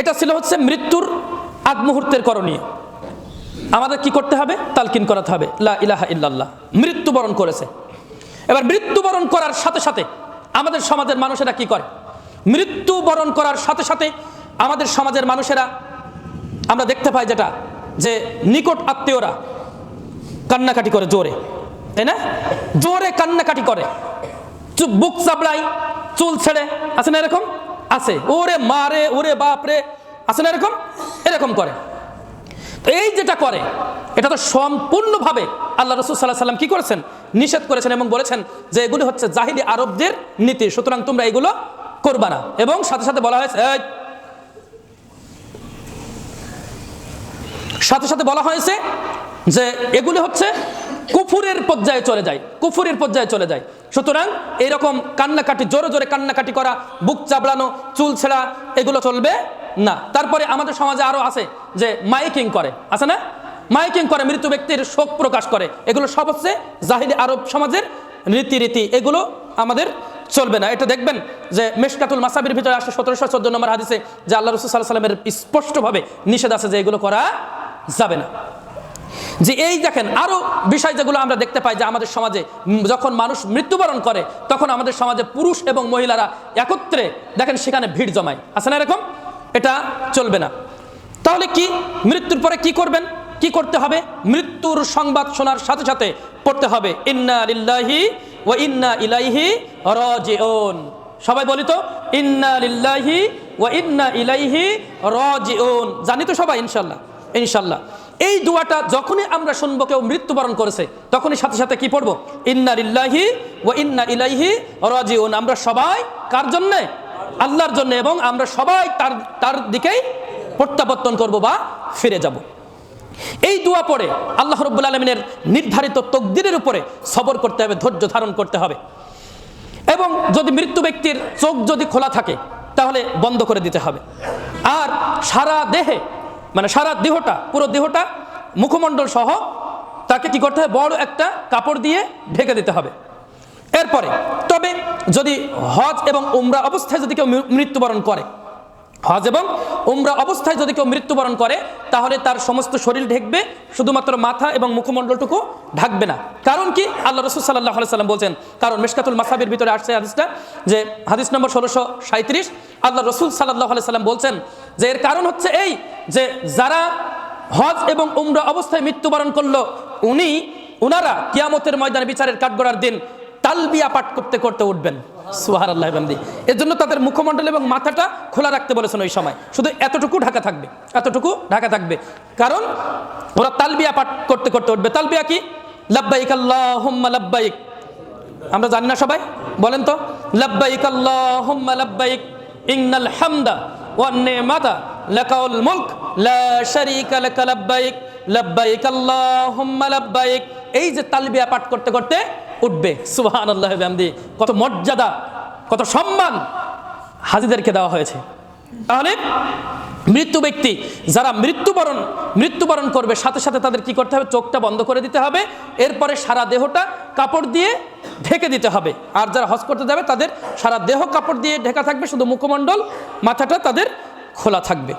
এটা ছিল হচ্ছে মৃত্যুর আগ মুহূর্তের করণীয়। আমাদের কি করতে হবে? তালকিন করাতে হবে। লা ইলাহা ইল্লাল্লাহ। মৃত্যুবরণ করেছে। এবার মৃত্যুবরণ করার সাথে সাথে আমাদের সমাজের মানুষেরা কি করে? মৃত্যুবরণ করার সাথে সাথে আমাদের সমাজের মানুষেরা, আমরা দেখতে পাই যেটা, যে নিকট আত্মীয়রা কান্নাকাটি করে জোরে। তাই না? জোরে কান্নাকাটি করে। বুক চাপড়াই চুল ছেড়ে। আছে না এরকম? আছে। ওরে মারে, ওরে বাপ রে আছে না এরকম? এরকম করে। তো এই যেটা করে, এটা তো সম্পূর্ণভাবে আল্লাহ রসুল সাল্লাহ সাল্লাম কি করেছেন? নিষেধ করেছেন এবং বলেছেন যে এগুলি হচ্ছে জাহিদি আরবদের নীতি। সুতরাং তোমরা এগুলো করবা না। এবং সাথে সাথে বলা হয়েছে সাথে সাথে বলা হয়েছে যে এগুলি হচ্ছে কুফুরের পর্যায়ে চলে যায়, কুফুরের পর্যায়ে চলে যায়। সুতরাং এরকম কান্নাকাটি, জোরে জোরে কান্নাকাটি করা, বুক চাবড়ানো, চুল ছেঁড়া, এগুলো চলবে না। তারপরে আমাদের সমাজে আরও আছে যে মাইকিং করে, আছে না? মাইকিং করে, মৃত ব্যক্তির শোক প্রকাশ করে। এগুলো সব হচ্ছে জাহিদি আরব সমাজের রীতিরীতি এগুলো আমাদের চলবে না। এটা দেখবেন যে মেশকাতুল মাসাবির ভিতরে আসে সতেরোশো চোদ্দ নম্বর হাদিসে যে আল্লাহ রসুল সাল্লাহ সাল্লামের স্পষ্টভাবে নিষেধ আছে যে এগুলো করা যাবে না। যে এই দেখেন আরও বিষয় যেগুলো আমরা দেখতে পাই যে আমাদের সমাজে যখন মানুষ মৃত্যুবরণ করে, তখন আমাদের সমাজে পুরুষ এবং মহিলারা একত্রে দেখেন সেখানে ভিড় জমায়। আছে না এরকম? এটা চলবে না। তাহলে কি? মৃত্যুর পরে কি করবেন? কি করতে হবে? মৃত্যুর সংবাদ শোনার সাথে সাথে পড়তে হবে, ইন্না লিল্লাহি ও ইন্না ইলাইহি রাজিউন। সবাই বলি তো, ইন্না লিল্লাহি ও ইন্না ইলাইহি রাজিউন। জানি তো সবাই, ইনশাল্লাহ ইনশাল্লাহ। এই দুয়াটা যখনই আমরা শুনব, কেউ মৃত্যুবরণ করেছে, তখনই সাথে সাথে কি পড়ব? ইন্না ইল্লাহি ও ইন্না ইলাইহি রাজিউন। আমরা সবাই কার জন্যে? আল্লাহর জন্য। এবং আমরা সবাই তার তার দিকেই প্রত্যাবর্তন করব বা ফিরে যাব। এই দোয়া পড়ে আল্লাহ রব্বুল আলমিনের নির্ধারিত তকদিরের উপরে সবর করতে হবে, ধৈর্য ধারণ করতে হবে। এবং যদি মৃত্যু ব্যক্তির চোখ যদি খোলা থাকে, তাহলে বন্ধ করে দিতে হবে। আর সারা দেহে মানে সারা দেহটা, পুরো দেহটা মুখমণ্ডল সহ তাকে কি করতে হবে? বড় একটা কাপড় দিয়ে ঢেকে দিতে হবে। এরপরে, তবে যদি হজ এবং উমরা অবস্থায় যদি কেউ মৃত্যুবরণ করে হজ এবং উমরা অবস্থায় যদি কেউ মৃত্যুবরণ করে, তাহলে তার সমস্ত শরীর ঢেকবে, শুধুমাত্র মাথা এবং মুখমণ্ডলটুকু ঢাকবে না। কারণ কি? আল্লাহ রসুল সাল্লাহ সাল্লাম বলছেন, কারণ মেশকাতুল মাসাবির ভিতরে আসছে হাদিসটা, যে হাদিস নম্বর ষোলোশো সাঁত্রিশ আল্লাহ রসুল সাল্লাহ সাল্লাম বলছেন যে এর কারণ হচ্ছে এই যে যারা হজ এবং উমরা অবস্থায় মৃত্যুবরণ করল, উনি, উনারা কিয়ামতের ময়দানে বিচারের কাঠগড়ার দিন তালবিয়া পাঠ করতে করতে উঠবেন। সুহার আল্লাহ বান্দি এর জন্য তাদের মুখমণ্ডল এবং মাথাটা খোলা রাখতে বলেছেন ওই সময়। শুধু এতটুকু ঢাকা থাকবে, এতটুকু ঢাকা থাকবে। কারণ ওরা তালবিয়া পাঠ করতে করতে উঠবে। তালবিয়া কি? লাব্বাইক আল্লাহুম্মা লাব্বাইক। আমরা জানি না সবাই? বলেন তো। লাব্বাইক আল্লাহুম্মা লাব্বাইক। ইন্নাল হামদা ওয়ান নিমাতা, লাকাউল মুলক। লা শারীকা লাকা লাব্বাইক। লাব্বাইক আল্লাহুম্মা লাব্বাইক। এই যে তালবিয়া পাঠ করতে করতে উঠবে। সুবহানাল্লাহি ওয়া বিহামদি। কত মর্যাদা, কত সম্মান হাজিদেরকে দেওয়া হয়েছে। তাহলে মৃত্যু ব্যক্তি, যারা মৃত্যুবরণ মৃত্যুবরণ করবে, সাথে সাথে তাদের কি করতে হবে? চোখটা বন্ধ করে দিতে হবে। এরপরে সারা দেহটা কাপড় দিয়ে ঢেকে দিতে হবে। আর যারা হজ করতে যাবে, তাদের সারা দেহ কাপড় দিয়ে ঢেকা থাকবে, শুধু মুখমণ্ডল, মাথাটা তাদের খোলা থাকবে।